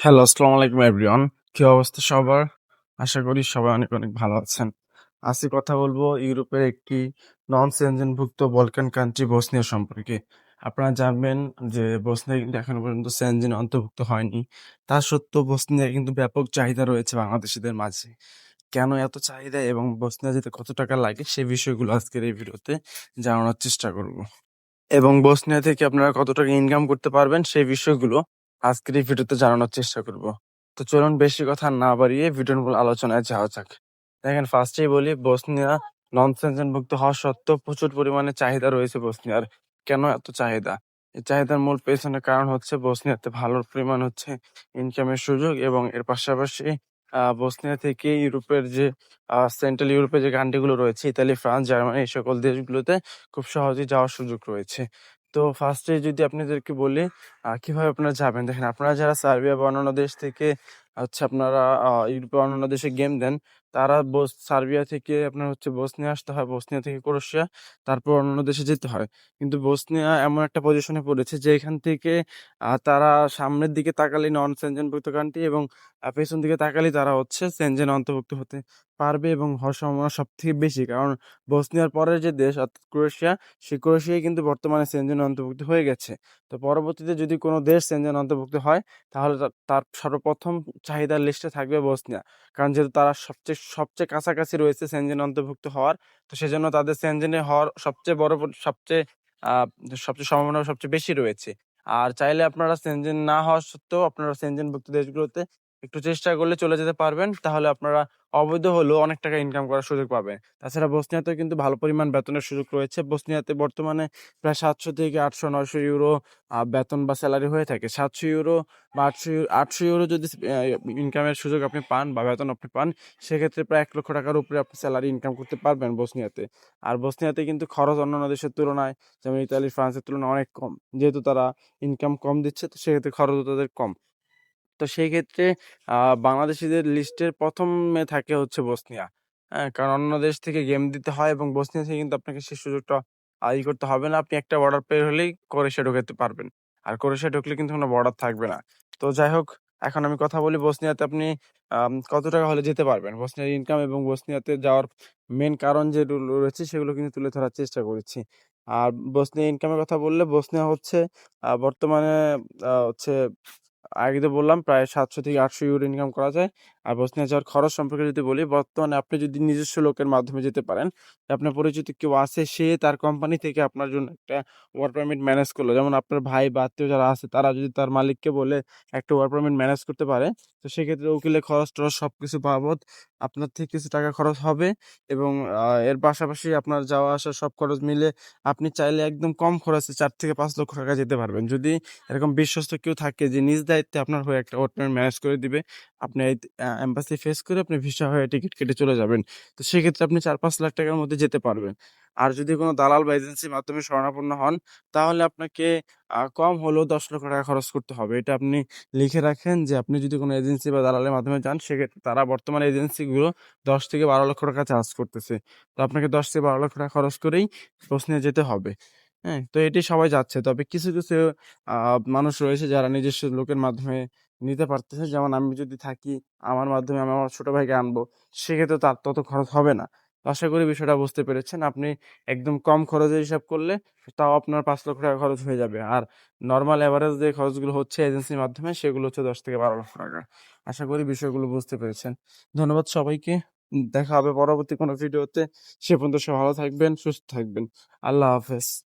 Hello, আসসালামু আলাইকুম everyone. কি অবস্থা সবার? আশা করি সবাই অনেক, অনেক ভালো আছেন। আজকে কথা বলব ইউরোপের একটি নন সেনজেনভুক্ত বলকান কান্ট্রি বসনিয়া সম্পর্কে। আপনারা জানবেন যে বসনিয়া কিন্তু এখনও পর্যন্ত সেনজেনে অন্তর্ভুক্ত হয়নি। তা সত্ত্বেও বসনিয়ার কিন্তু ব্যাপক চাহিদা রয়েছে বাংলাদেশিদের মাঝে। কেন এত চাহিদা এবং বসনিয়া যেতে কত টাকা লাগে সে বিষয়গুলো আজকের এই ভিডিওতে জানানোর চেষ্টা করব। এবং বসনিয়া থেকে আপনারা কত টাকা ইনকাম করতে পারবেন সেই বিষয়গুলো আজকের এই ভিডিওতে জানানোর চেষ্টা করব। তো চলুন বেশি কথা না বাড়িয়ে ভিডিওর মূল আলোচনায় যাওয়া যাক। দেখেন ফার্স্টেই বলি বসনিয়া নন সেনজেনভুক্ত হওয়া সত্ত্বেও প্রচুর পরিমাণে চাহিদা রয়েছে বসনিয়ার। কেন এত চাহিদা? এই চাহিদার মূল পেছনের কারণ হচ্ছে বসনিয়াতে ভালো পরিমাণ হচ্ছে ইনকামের সুযোগ এবং এর পাশাপাশি বসনিয়া থেকে ইউরোপের যে সেন্ট্রাল ইউরোপের যে কান্ট্রিগুলো রয়েছে ইতালি, ফ্রান্স, জার্মানি এই সকল দেশগুলোতে খুব সহজেই যাওয়ার সুযোগ রয়েছে। তো ফার্স্টে যদি আপনাদেরকে বলি কীভাবে আপনারা যাবেন? দেখেন, আপনারা যারা সার্বিয়া বা অন্যান্য দেশ থেকে হচ্ছে আপনারা ইউরোপের অন্যান্য দেশে গেম দেন, তারা বস সার্বিয়া থেকে আপনার হচ্ছে বসনিয়া আসতে হয়, বসনিয়া থেকে ক্রোয়েশিয়া, তারপর অন্যান্য দেশে যেতে হয়। কিন্তু বসনিয়া এমন একটা পজিশনে পড়েছে যে এখান থেকে তারা সামনের দিকে তাকালেই নন সেনজেনভুক্ত কান্ট্রি এবং পেছন দিকে তাকালেই তারা হচ্ছে সেনজেনে অন্তর্ভুক্ত হতে পারবে এবং হওয়ার সম্ভাবনা সবথেকে বেশি। কারণ বসনিয়ার পরের যে দেশ অর্থাৎ ক্রোয়েশিয়া, সেই ক্রোয়েশিয়াই কিন্তু বর্তমানে সেনজেনে অন্তর্ভুক্ত হয়ে গেছে। তো পরবর্তীতে যদি কোনো দেশ সেনজেনে অন্তর্ভুক্ত হয়, তাহলে তার সর্বপ্রথম চাহিদার লিস্টে থাকবে বসনিয়া। কারণ যেহেতু তারা সবচেয়ে সবচেয়ে কাছাকাছি রয়েছে সেনজেনে অন্তর্ভুক্ত হওয়ার, তো সেজন্য তাদের সেনজেনে হওয়ার সবচেয়ে বড় সবচেয়ে সবচেয়ে সম্ভাবনা সবচেয়ে বেশি রয়েছে। আর চাইলে আপনারা সেনজেন না হওয়া সত্ত্বেও আপনারা সেনজেনভুক্ত দেশগুলোতে একটু চেষ্টা করলে চলে যেতে পারবেন। তাহলে আপনারা অবৈধ হলেও অনেক টাকা ইনকাম করার সুযোগ পাবেন। তাছাড়া বসনিয়াতেও কিন্তু ভালো পরিমাণ বেতনের সুযোগ রয়েছে। বসনিয়াতে বর্তমানে প্রায় ৭০০ থেকে ৮০০-৯০০ ইউরো বেতন বা স্যালারি হয়ে থাকে। ৭০০ ইউরো বা ৮০০ ইউ ৮০০ ইউরো যদি ইনকামের সুযোগ আপনি পান বা বেতন আপনি পান, সেক্ষেত্রে প্রায় এক লক্ষ টাকার উপরে আপনি স্যালারি ইনকাম করতে পারবেন বসনিয়াতে। আর বসনিয়াতে কিন্তু খরচ অন্যান্য দেশের তুলনায় যেমন ইতালি, ফ্রান্সের তুলনায় অনেক কম। যেহেতু তারা ইনকাম কম দিচ্ছে, তো সেক্ষেত্রে খরচও তাদের কম। তো সেই ক্ষেত্রে বাংলাদেশীদের লিস্টের প্রথমে থাকে হচ্ছে বসনিয়া। হ্যাঁ? কারণ অন্য দেশ থেকে গেম দিতে হয় এবং বসনিয়া থেকে কিন্তু আপনাকে সেই সুযোগটা ই করতে হবে না। আপনি একটা বর্ডার পের হলেই ক্রোয়েশিয়া ঢুকাতে পারবেন। আর ক্রোয়েশিয়া ঢুকলে কিন্তু কোনো বর্ডার থাকবে না। তো যাই হোক, এখন আমি কথা বলি বসনিয়াতে আপনি কত টাকা হলে যেতে পারবেন? বসনিয়ার ইনকাম এবং বসনিয়াতে যাওয়ার মেন কারণ যে রয়েছে সেগুলো কিন্তু তুলে ধরার চেষ্টা করেছি। আর বসনিয়া ইনকামের কথা বললে বসনিয়া হচ্ছে বর্তমানে হচ্ছে আগে তো বললাম প্রায় ৭০০ থেকে ৮০০ ইউরো ইনকাম করা যায়। আর বসনিয়া যাওয়ার খরচ সম্পর্কে যদি বলি, বর্তমানে আপনি যদি নিজস্ব লোকের মাধ্যমে যেতে পারেন, আপনার পরিচিত কেউ আছে সে তার কোম্পানি থেকে আপনার জন্য একটা ওয়ার্ক পারমিট ম্যানেজ করল। যেমন আপনার ভাই বা আত্মীয় যারা আছে তারা যদি তার মালিককে বলে একটা ওয়ার্ক পারমিট ম্যানেজ করতে পারে, তো সেক্ষেত্রে উকিলের খরচ-টরচ সব কিছু বাবদ আপনার থেকে কিছু টাকা খরচ হবে এবং এর পাশাপাশি আপনার যাওয়া আসার সব খরচ মিলে আপনি চাইলে একদম কম খরচে চার থেকে পাঁচ লক্ষ টাকা যেতে পারবেন। যদি এরকম বিশ্বস্ত কেউ থাকে যে নিজ দায়িত্বে আপনার হয়ে একটা ওয়ার্ক পারমিট ম্যানেজ করে দিবে, আপনি এম্বাসি ফেস করে আপনি ভিসা হয়ে টিকিট কেটে চলে যাবেন। তো সেক্ষেত্রে আপনি ৪-৫ লাখ টাকার মধ্যে যেতে পারবেন। আর যদি কোনো দালাল বা এজেন্সির মাধ্যমে শরণাপন্ন হন, তাহলে আপনাকে কম হলেও ১০ লক্ষ টাকা খরচ করতে হবে। এটা আপনি লিখে রাখেন যে আপনি যদি কোনো এজেন্সি বা দালালের মাধ্যমে যান, সেক্ষেত্রে তারা বর্তমানে এজেন্সিগুলো ১০ থেকে ১২ লক্ষ টাকা চার্জ করতেছে। তো আপনাকে ১০ থেকে ১২ লক্ষ টাকা খরচ করেই বসনিয়া যেতে হবে। হ্যাঁ? তো এটি সবাই যাচ্ছে। তবে কিছু, কিছু মানুষ রয়েছে যারা নিজস্ব লোকের মাধ্যমে নিতে পারতেছে। যেমন আমি যদি থাকি, আমার মাধ্যমে আমি আমার ছোট ভাইকে আনব, সেক্ষেত্রে তার তত খরচ হবে না। আশা করি বিষয়টা বুঝতে পেরেছেন। আপনি একদম কম খরচে হিসাব করলে তাও আপনার পাঁচ লক্ষ টাকা খরচ হয়ে যাবে। আর নর্মাল অ্যাভারেজ যে খরচগুলো হচ্ছে এজেন্সির মাধ্যমে সেগুলো হচ্ছে ১০ থেকে ১২ লক্ষ টাকা। আশা করি বিষয়গুলো বুঝতে পেরেছেন। ধন্যবাদ সবাইকে। দেখা হবে পরবর্তী কোনো ভিডিওতে। সে পর্যন্ত সে ভালো থাকবেন, সুস্থ থাকবেন। আল্লাহ হাফেজ।